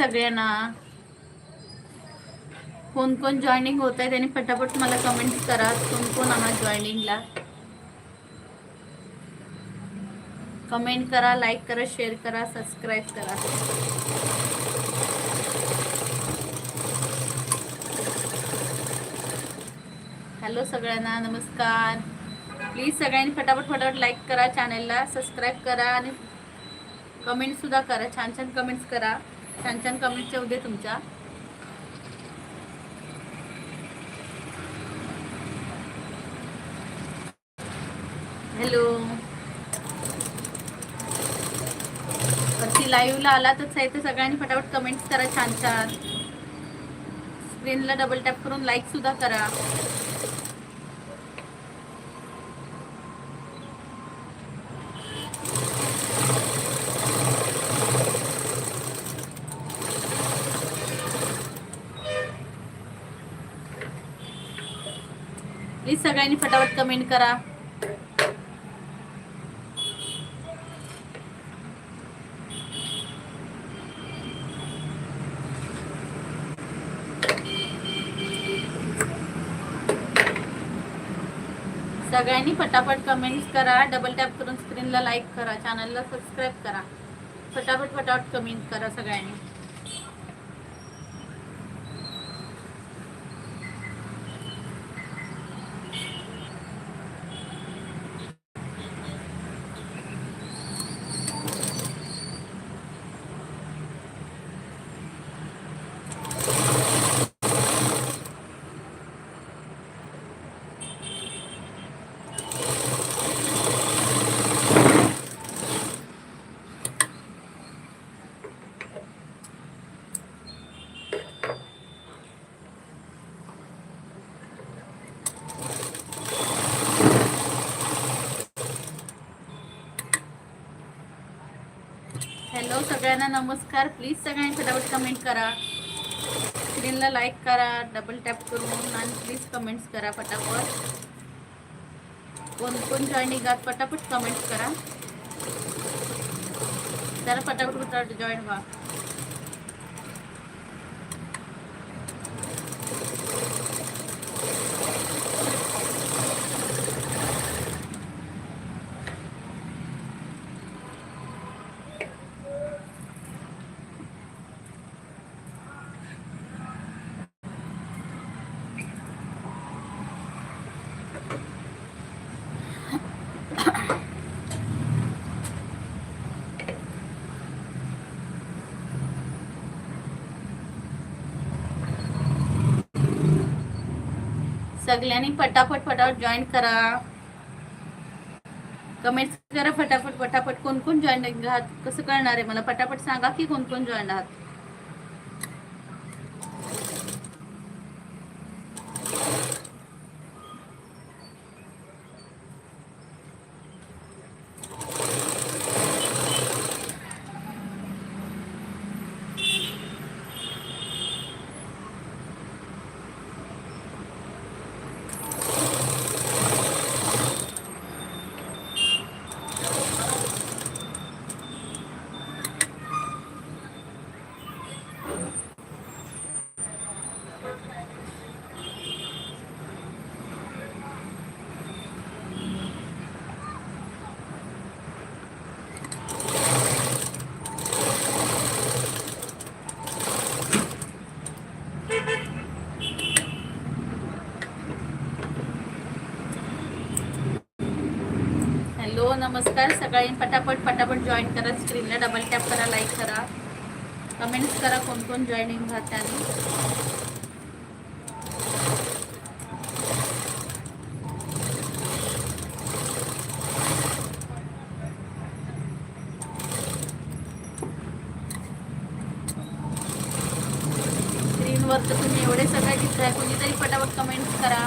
सगळ्यांना. कोण कोण जॉईनिंग होत आहे त्यांनी फटाफट मला कमेंट करा. कोण कोण आहात जॉईनिंगला कमेंट करा लाईक करा शेअर करा सबस्क्राईब करा. हॅलो सगळ्यांना नमस्कार. प्लीज सगळ्यांनी फटाफट फटाफट लाईक करा चॅनलला सबस्क्राईब करा आणि कमेंट सुद्धा करा. छान छान कमेंट्स करा. छान छान कमेंट येऊ दे तुमच्या हॅलो वरती लाईव्हला आला तर आहे सगळ्यांनी फटाफट कमेंट्स करा छान छान स्क्रीनला डबल टॅप करून लाईक सुद्धा करा. प्लीज सगळ्यांनी फटाफट कमेंट करा. सगळ्यांनी फटाफट कमेंट्स करा. डबल टॅप करून स्क्रीनला लाईक करा. चॅनलला सबस्क्राईब करा. फटाफट फटाफट कमेंट करा सगळ्यांनी हॅलो सगळ्यांना नमस्कार. प्लीज सगळ्यांनी फटाफट कमेंट करा. स्क्रीनला लाईक करा डबल टॅप करून आणि प्लीज कमेंट्स करा फटाफट. कोण कोण जॉईनिंग आहात पटापट कमेंट्स करा. तर फटाफट फटाफट जॉईन व्हा. सगळ्यांनी पटापट फटाफट जॉईन करा. कमेंट्स करा फटाफट फटाफट कोण कोण जॉईन आहात कसं कळणार आहे? मला पटापट सांगा की कोण कोण जॉईन आहात नमस्कार. सगळ्यांनी पटापट पटापट जॉईन करा. स्क्रीनला डबल टॅप करा लाईक करा. कमेंट्स करा कोण कोण जॉईनिंग राहते आणि स्क्रीनवर तर तुम्ही एवढे सगळे दिसताय. कोणीतरी पटापट कमेंट्स करा.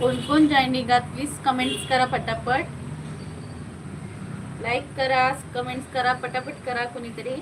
कोण कोण जॉईनिंग आहात प्लीज कमेंट्स करा पटापट. लाईक करा कमेंट्स करा पटापट करा कोणीतरी.